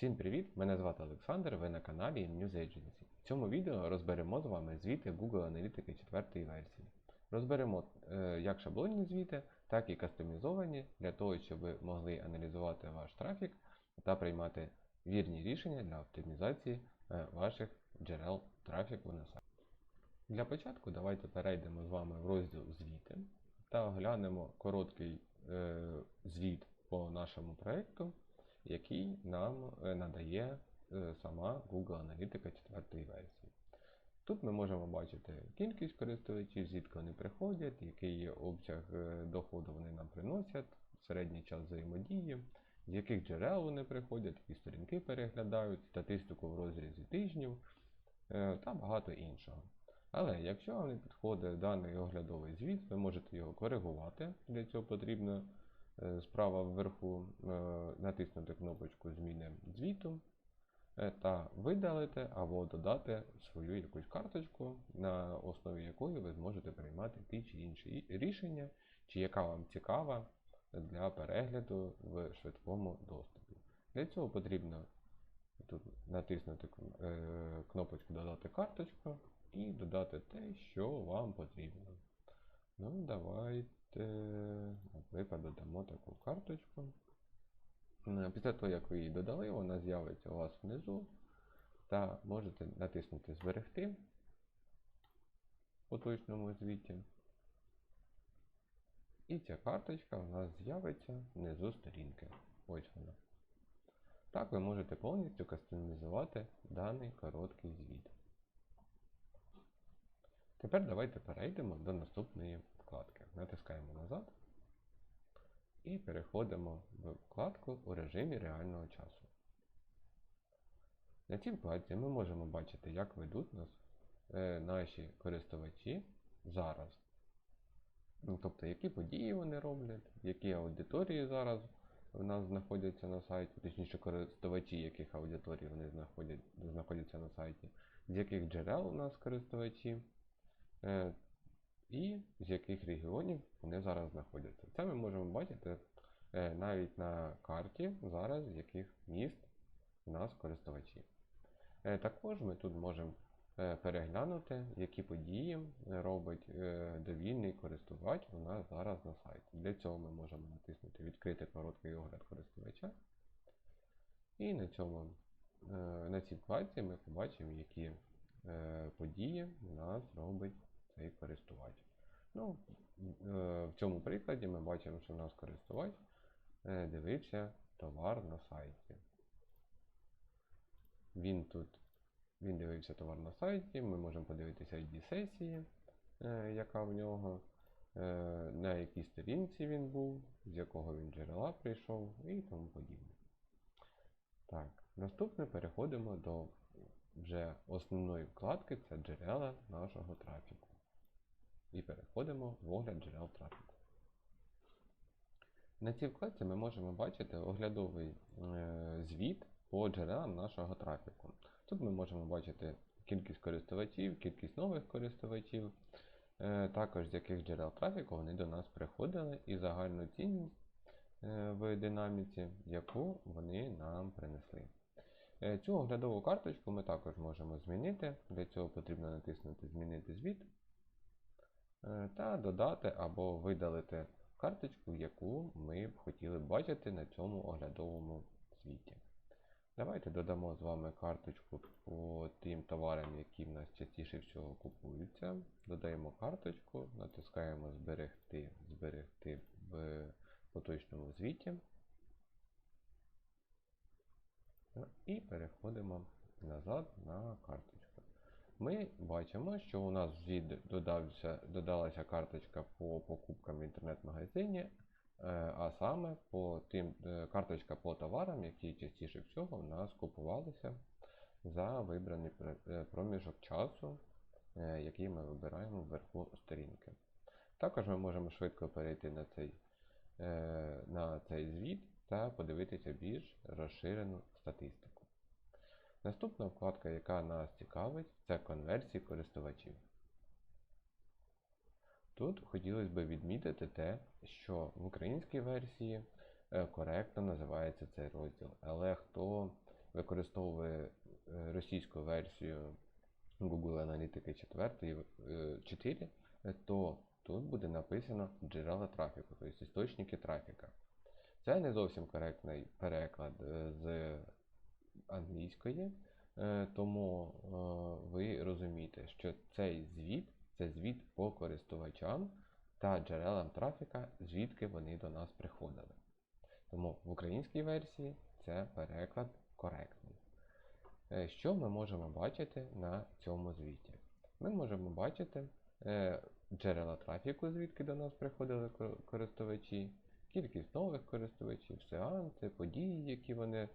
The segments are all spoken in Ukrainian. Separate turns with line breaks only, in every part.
Всім привіт! Мене звати Олександр, ви на каналі News Agency. В цьому відео розберемо з вами звіти Google Аналітики 4 версії. Розберемо е, як шаблонні звіти, так і кастомізовані для того, щоб ви могли аналізувати ваш трафік та приймати вірні рішення для оптимізації е, ваших джерел трафіку на сайті. Для початку давайте перейдемо з вами в розділ звіти та оглянемо короткий е, звіт по нашому проєкту, який нам е, надає е, сама Google Аналітика 4 версії. Тут ми можемо бачити кількість користувачів, звідки вони приходять, який обсяг е, доходу вони нам приносять, середній час взаємодії, з яких джерел вони приходять, які сторінки переглядають, статистику в розрізі тижнів та багато іншого. Але якщо вам не підходить даний оглядовий звіт, ви можете його коригувати. Для цього потрібно справа вверху е, натиснути кнопочку Зміни звіту е, та видалити або додати свою якусь карточку, на основі якої ви зможете приймати ті чи інші рішення, чи яка вам цікава для перегляду в швидкому доступі. Для цього потрібно тут натиснути е, кнопочку Додати карточку і додати те, що вам потрібно. Ну, давайте, наприклад, додамо таку карточку. Е, Після того, як ви її додали, вона з'явиться у вас внизу. Та можете натиснути Зберегти поточному звіті. І ця карточка у нас з'явиться внизу сторінки. Ось вона. Так ви можете повністю кастомізувати даний короткий звіт. Тепер давайте перейдемо до наступної вкладки. Натискаємо назад і переходимо в вкладку у режимі реального часу. На цій вкладці ми можемо бачити, як ведуть нас е, наші користувачі зараз. Ну, Тобто, які події вони роблять, які аудиторії зараз в нас знаходяться на сайті, точніше користувачі, яких аудиторій вони знаходять, знаходяться на сайті, з яких джерел у нас користувачі. Е, і з яких регіонів вони зараз знаходяться. Це ми можемо бачити е, навіть на карті зараз, з яких міст у нас користувачі. Е, також ми тут можемо переглянути, які події робить довільний користувач у нас зараз на сайті. Для цього ми можемо натиснути Відкрити короткий огляд користувача. І на цьому, на цій вкладці ми побачимо, які події у нас робить цей користувач. Ну, В цьому прикладі ми бачимо, що у нас користувач дивився товар на сайті. Він тут він дивився товар на сайті, ми можемо подивитися ID сесії, яка в нього, на якій сторінці він був, з якого він джерела прийшов і тому подібне. Так, Наступне переходимо до вже основної вкладки це джерела нашого трафіку і переходимо в огляд джерел трафіку. На цій вкладці ми можемо бачити оглядовий е, звіт по джерелам нашого трафіку. Тут ми можемо бачити кількість користувачів, кількість нових користувачів, е, також з яких джерел трафіку вони до нас приходили і загальну цінність е, в динаміці, яку вони нам принесли. Цю оглядову карточку ми також можемо змінити. Для цього потрібно натиснути Змінити звіт. Е, та додати або видалити карточку, яку ми б хотіли бачити на цьому оглядовому звіті. Давайте додамо з вами карточку по тим товарам, які в нас частіше всього купуються. Додаємо карточку, натискаємо Зберегти, зберегти в поточному звіті. І переходимо назад на карточку ми бачимо, що у нас вже додався, додалася карточка по покупкам в інтернет-магазині, е, а саме по тим, е, карточка по товарам, які частіше всього у нас купувалися за вибраний е, проміжок часу, який ми вибираємо вверху сторінки. Також ми можемо швидко перейти на цей, на цей звіт та подивитися більш розширену статистику. Наступна вкладка, яка нас цікавить, це конверсії користувачів. Тут хотілося б відмітити те, що в українській версії е, коректно називається цей розділ. Але хто використовує е, російську версію Google Аналітики 4, е, 4, е, то тут буде написано джерела трафіку, тобто істочники трафіка. Це не зовсім коректний переклад е, з англійської, е, тому е, ви розумієте, що цей звіт це звіт по користувачам та джерелам трафіка, звідки вони до нас приходили. Тому в українській версії це переклад коректний. Е, Що ми можемо бачити на цьому звіті? Ми можемо бачити джерела трафіку, звідки до нас приходили користувачі, кількість нових користувачів, сеанси, події, які вони,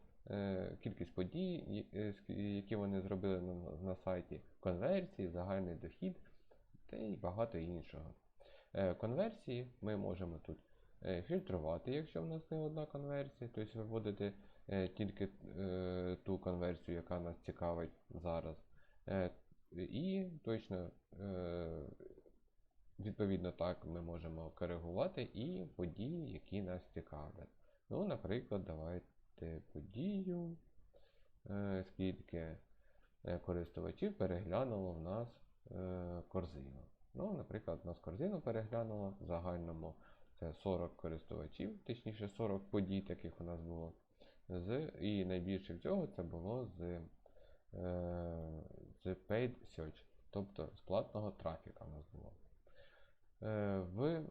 кількість подій, е, які вони зробили на, сайті, конверсії, загальний дохід та й багато іншого. Е, Конверсії ми можемо тут е, фільтрувати, якщо в нас не одна конверсія, тобто виводити е, тільки е, ту конверсію, яка нас цікавить зараз. Е, І точно е, відповідно так ми можемо коригувати і події, які нас цікавлять. Ну, наприклад, давайте подію, е, скільки е, користувачів переглянуло в нас е, корзину. Ну, наприклад, у нас корзину переглянуло в загальному це 40 користувачів, точніше 40 подій, таких у нас було. З, і найбільше всього це було з, з paid search, тобто з платного трафіка у нас було. В,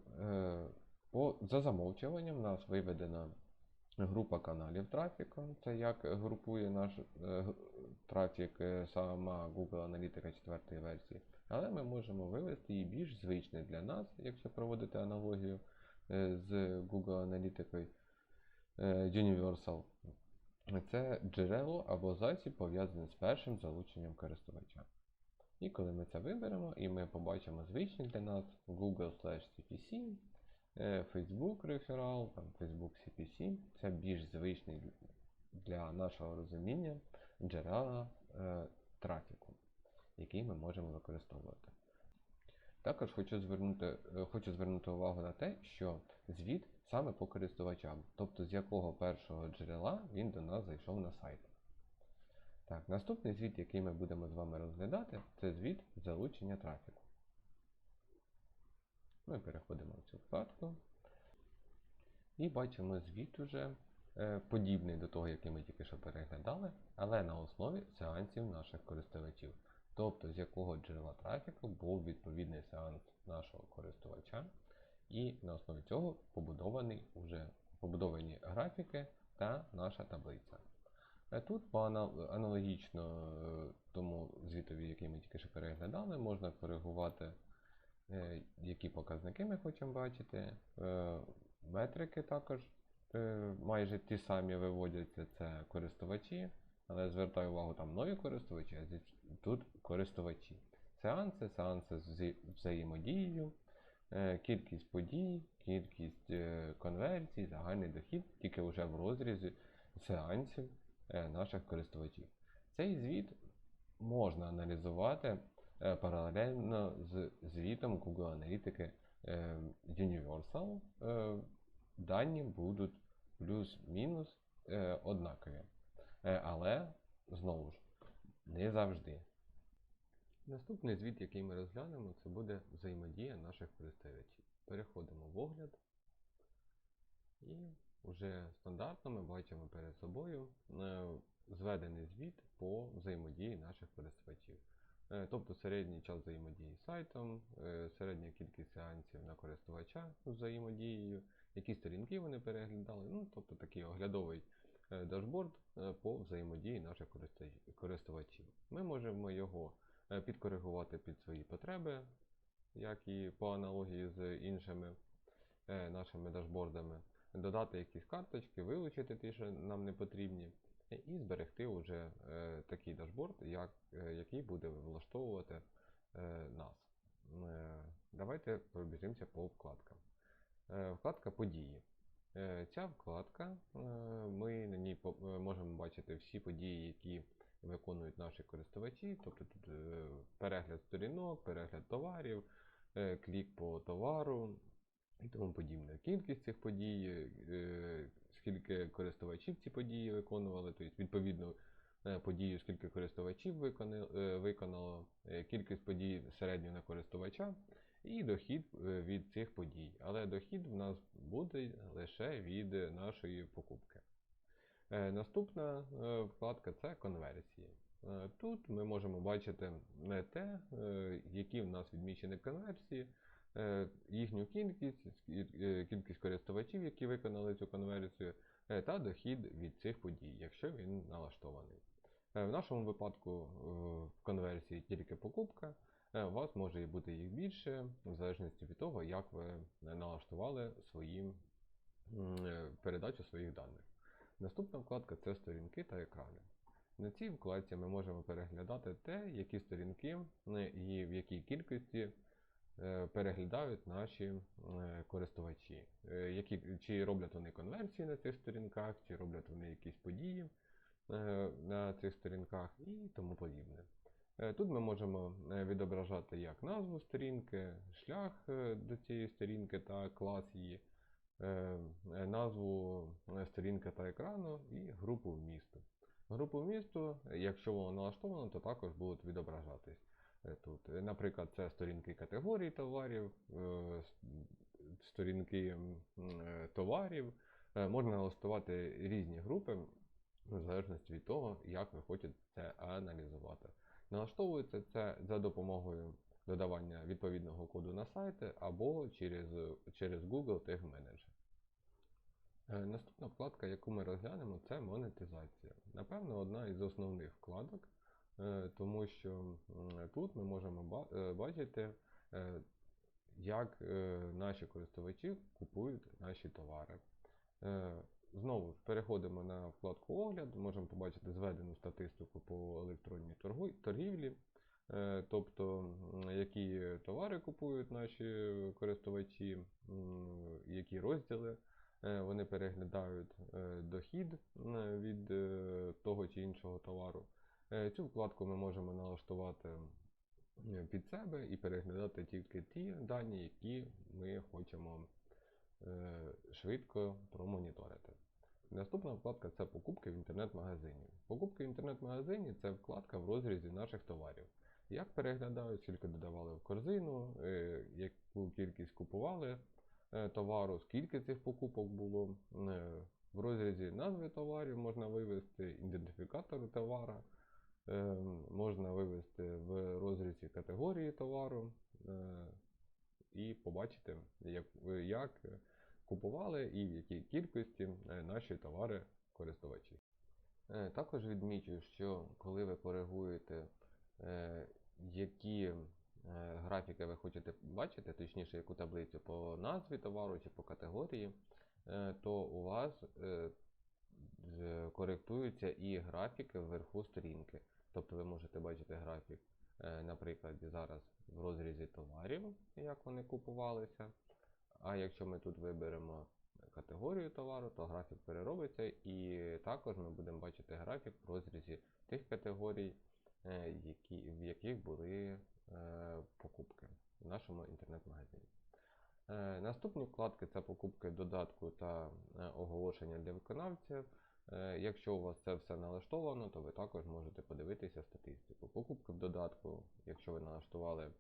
по, за замовчуванням у нас виведена група каналів трафіку. Це як групує наш е, трафік е, сама Google Аналітика 4 версії. Але ми можемо вивести її більш звичний для нас, якщо проводити аналогію е, з Google Аналітикою Universal. Це джерело або засіб пов'язаний з першим залученням користувача. І коли ми це виберемо, і ми побачимо звичний для нас Google CPC, Facebook реферал, там Facebook CPC, це більш звичний для нашого розуміння джерела е, трафіку, який ми можемо використовувати. Також хочу звернути, е, хочу звернути увагу на те, що звіт саме по користувачам, тобто з якого першого джерела він до нас зайшов на сайт. Так, наступний звіт, який ми будемо з вами розглядати, це звіт залучення трафіку. Ми переходимо в цю вкладку і бачимо звіт уже е, подібний до того, який ми тільки що переглядали, але на основі сеансів наших користувачів. Тобто з якого джерела трафіку був відповідний сеанс нашого користувача, і на основі цього побудований уже побудовані графіки та наша таблиця. Е, Тут по аналогічно е, тому звітові, який ми тільки що переглядали, можна коригувати, які показники ми хочемо бачити. Е, Метрики також е, майже ті самі виводяться, це користувачі, але звертаю увагу, там нові користувачі, а тут користувачі. Сеанси, сеанси з взаємодією, е, кількість подій, кількість е, конверсій, загальний дохід, тільки вже в розрізі сеансів е, наших користувачів. Цей звіт можна аналізувати е, паралельно з звітом Google Аналітики е, Universal. Е, Дані будуть плюс-мінус е, однакові. Е, Але, знову ж, не завжди. Наступний звіт, який ми розглянемо, це буде взаємодія наших користувачів. Переходимо в огляд. І вже стандартно ми бачимо перед собою е, зведений звіт по взаємодії наших користувачів. Е, Тобто середній час взаємодії з сайтом, е, середня кількість сеансів на користувача з взаємодією, які сторінки вони переглядали, ну, тобто такий оглядовий е, дашборд по взаємодії наших користувачів-. Ми можемо його підкоригувати під свої потреби, як і по аналогії з іншими нашими дашбордами, додати якісь карточки, вилучити ті, що нам не потрібні, і зберегти вже е, такий дашборд, як, е, який буде влаштовувати е, нас. Е, Давайте пробіжимося по вкладкам. Е, Вкладка події. Е, Ця вкладка, е, ми на ній е, можемо бачити всі події, які виконують наші користувачі, тобто тут е, перегляд сторінок, перегляд товарів, е, клік по товару і тому подібне. Кількість цих подій, е, скільки користувачів ці події виконували, тобто відповідно подію, скільки користувачів е, виконало, е, кількість подій середньо на користувача і дохід е, від цих подій. Але дохід в нас буде лише від нашої покупки. Е, Наступна е, вкладка це конверсії. Е, Тут ми можемо бачити не те, е, які в нас відмічені конверсії, е, їхню кількість, е, кількість користувачів, які виконали цю конверсію, е, та дохід від цих подій, якщо він налаштований. Е, В нашому випадку е, в конверсії тільки покупка. Е, У вас може і бути їх більше, в залежності від того, як ви е, налаштували свої е, передачу своїх даних. Наступна вкладка це сторінки та екрани. На цій вкладці ми можемо переглядати те, які сторінки е, і в якій кількості е, переглядають наші е, користувачі. Е, Які, чи роблять вони конверсії на цих сторінках, чи роблять вони якісь події е, на цих сторінках і тому подібне. Е, Тут ми можемо е, відображати як назву сторінки, шлях е, до цієї сторінки та клас її, е, е, назву е, сторінки та екрану і групу вмісту. Групу вмісту, е, якщо воно налаштовано, то також будуть відображатись е, тут. Наприклад, це сторінки категорій товарів, е, сторінки е, товарів. Е, Можна налаштувати різні групи в залежності від того, як ви хочете це аналізувати. Налаштовується це за допомогою додавання відповідного коду на сайти або через, через Google Tag Manager. Наступна вкладка, яку ми розглянемо, це монетизація. Напевно, одна із основних вкладок, тому що тут ми можемо е, бачити, е, як е, наші користувачі купують наші товари. Е, Знову переходимо на вкладку Огляд, можемо побачити зведену статистику по електронній торгівлі, е, тобто які товари купують наші користувачі, які розділи е, вони переглядають е, дохід від е, того чи іншого товару. Е, Цю вкладку ми можемо налаштувати е, під себе і переглядати тільки ті дані, які ми хочемо е, швидко промоніторити. Наступна вкладка це покупки в інтернет-магазині. Покупки в інтернет-магазині це вкладка в розрізі наших товарів. Як переглядають, скільки додавали в корзину, яку кількість купували товару, скільки цих покупок було. В розрізі назви товарів можна вивести ідентифікатор товара, е, можна вивести в розрізі категорії товару е, і побачити, як, як купували і в якій кількості е, наші товари користувачі. Е, Також відмічу, що коли ви коригуєте, які графіки ви хочете бачити, точніше, яку таблицю по назві товару чи по категорії, то у вас коректуються і графіки вверху сторінки. Тобто ви можете бачити графік, е, наприклад, зараз в розрізі товарів, як вони купувалися. А якщо ми тут виберемо категорію товару, то графік переробиться, і також ми будемо бачити графік в розрізі тих категорій, е, які, в яких були е, покупки в нашому інтернет-магазині. Наступні вкладки це покупки додатку та оголошення для виконавців. Е, Якщо у вас це все налаштовано, то ви також можете подивитися статистику. Покупки в додатку, якщо ви налаштували е,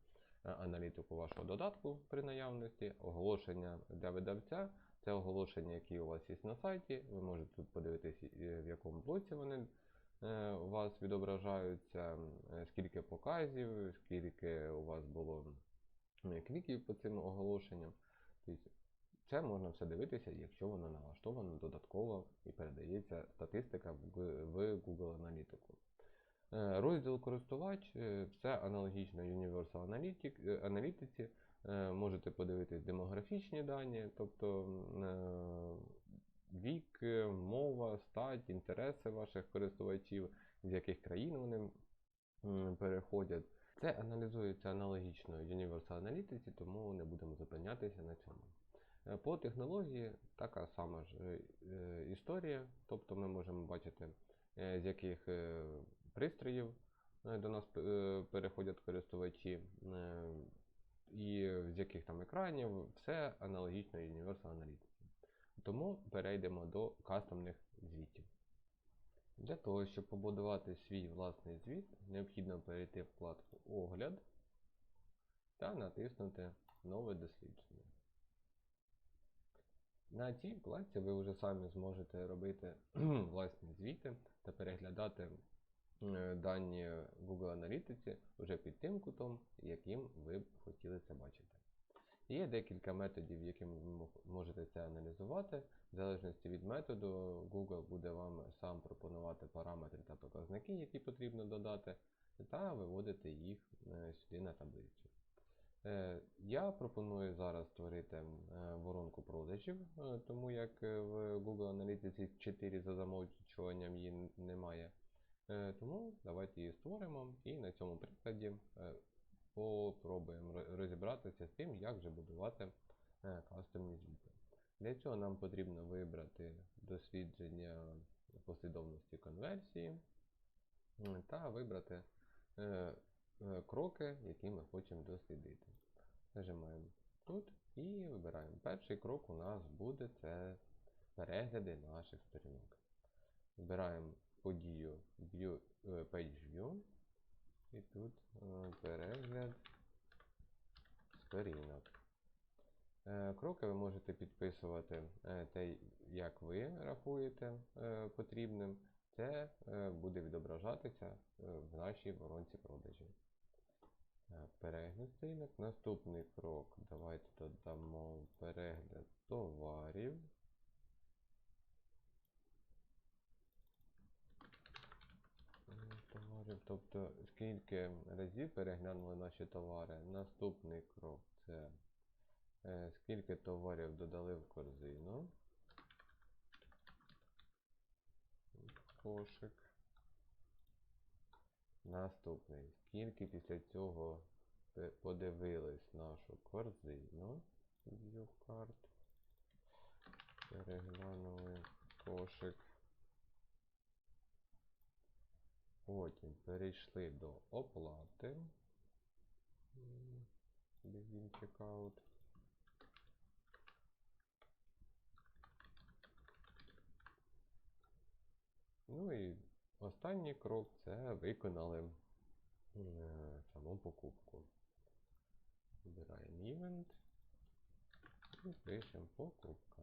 аналітику вашого додатку при наявності, оголошення для видавця це оголошення, які у вас є на сайті. Ви можете тут подивитися, е, в якому блоці вони у вас відображаються, скільки показів, скільки у вас було кліків по цим оголошенням. Тобто це можна все дивитися, якщо воно налаштовано додатково і передається статистика в Google Аналітику. Е, Розділ користувач е, все аналогічно Universal Analytic- е, Можете подивитись демографічні дані, тобто вік, мова, стать, інтереси ваших користувачів, з яких країн вони переходять. Це аналізується аналогічно Universal аналітиці, тому не будемо зупинятися на цьому. Е, По технології така сама ж е, е, історія, тобто ми можемо бачити, з яких пристроїв до нас переходять користувачі, і з яких там екранів, все аналогічно Universal аналітиці. Тому перейдемо до кастомних звітів. Для того, щоб побудувати свій власний звіт, необхідно перейти в вкладку Огляд та натиснути Нове дослідження. На цій вкладці ви вже самі зможете робити власні звіти та переглядати е, дані Google Аналітиці вже під тим кутом, яким ви б хотіли це бачити. Є декілька методів, якими ви можете це аналізувати. В залежності від методу, Google буде вам сам пропонувати параметри та показники, які потрібно додати, та виводити їх е, сюди на таблицю. Е, Я пропоную зараз створити е, воронку продажів, е, тому як в Google Аналітиці 4 за замовчуванням її немає. Тому давайте її створимо і на цьому прикладі попробуємо розібратися з тим, як же будувати кастомні звіти. Для цього нам потрібно вибрати дослідження послідовності конверсії та вибрати кроки, які ми хочемо дослідити. Нажимаємо тут і вибираємо. Перший крок у нас буде це перегляди наших сторінок. Вибираємо подію view, е, і тут е, перегляд сторінок. Е, Кроки ви можете підписувати е, те, як ви рахуєте е, потрібним. Це е, буде відображатися е, в нашій воронці продажів. Е, Перегляд сторінок. Наступний крок. Давайте додамо перегляд товарів. Товарів, тобто скільки разів переглянули наші товари. Наступний крок це скільки товарів додали в корзину. В Кошик. Наступний. Скільки після цього подивились нашу корзину. View card. Переглянули кошик. Потім перейшли до оплати. Begin checkout. Ну і останній крок це виконали е, саму покупку. Вибираємо Event і пишемо покупка.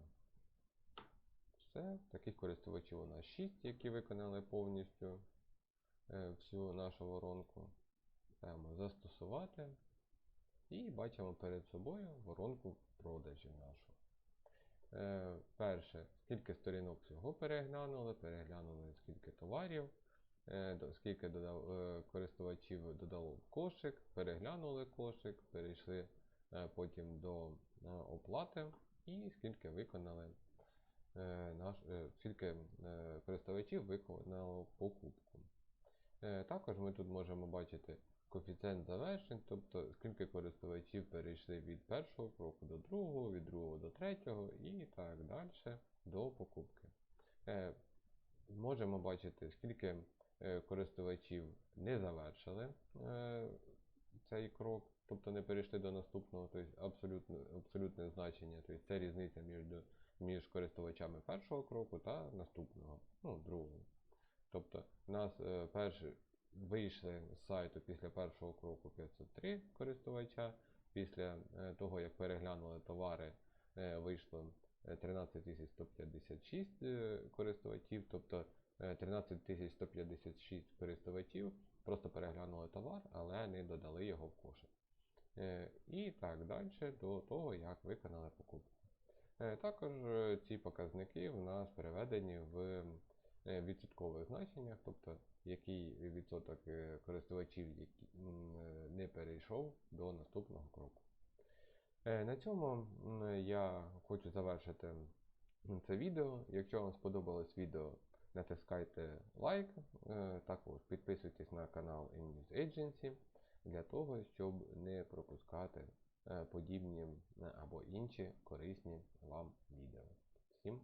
Все, таких користувачів у нас 6, які виконали повністю е, всю нашу воронку. Ставимо застосувати і бачимо перед собою воронку продажів нашу. Е, перше, скільки сторінок всього переглянули, переглянули скільки товарів, е, скільки е, користувачів додало в кошик, переглянули кошик, перейшли потім до оплати і скільки виконали наш, скільки користувачів виконало покупку. Також ми тут можемо бачити коефіцієнт завершень, тобто скільки користувачів перейшли від першого кроку до другого, від другого до третього і так далі до покупки. Е, Можемо бачити, скільки е, користувачів не завершили е, цей крок, тобто не перейшли до наступного, тобто абсолютно, абсолютне значення, тобто це різниця між, між користувачами першого кроку та наступного, ну, другого. Тобто у нас перші вийшли з сайту після першого кроку 503 користувача, після е, того, як переглянули товари, е, вийшло е, 13156 е, користувачів, тобто е, 13156 користувачів просто переглянули товар, але не додали його в кошик. І так далі до того, як виконали покупку. Також ці показники в нас переведені в відсоткових значеннях, тобто який відсоток е, користувачів е, не перейшов до наступного кроку. Е, На цьому я хочу завершити це відео. Якщо вам сподобалось відео, натискайте лайк, е, також підписуйтесь на канал News Agency для того, щоб не пропускати е, подібні е, або інші корисні вам відео. Всім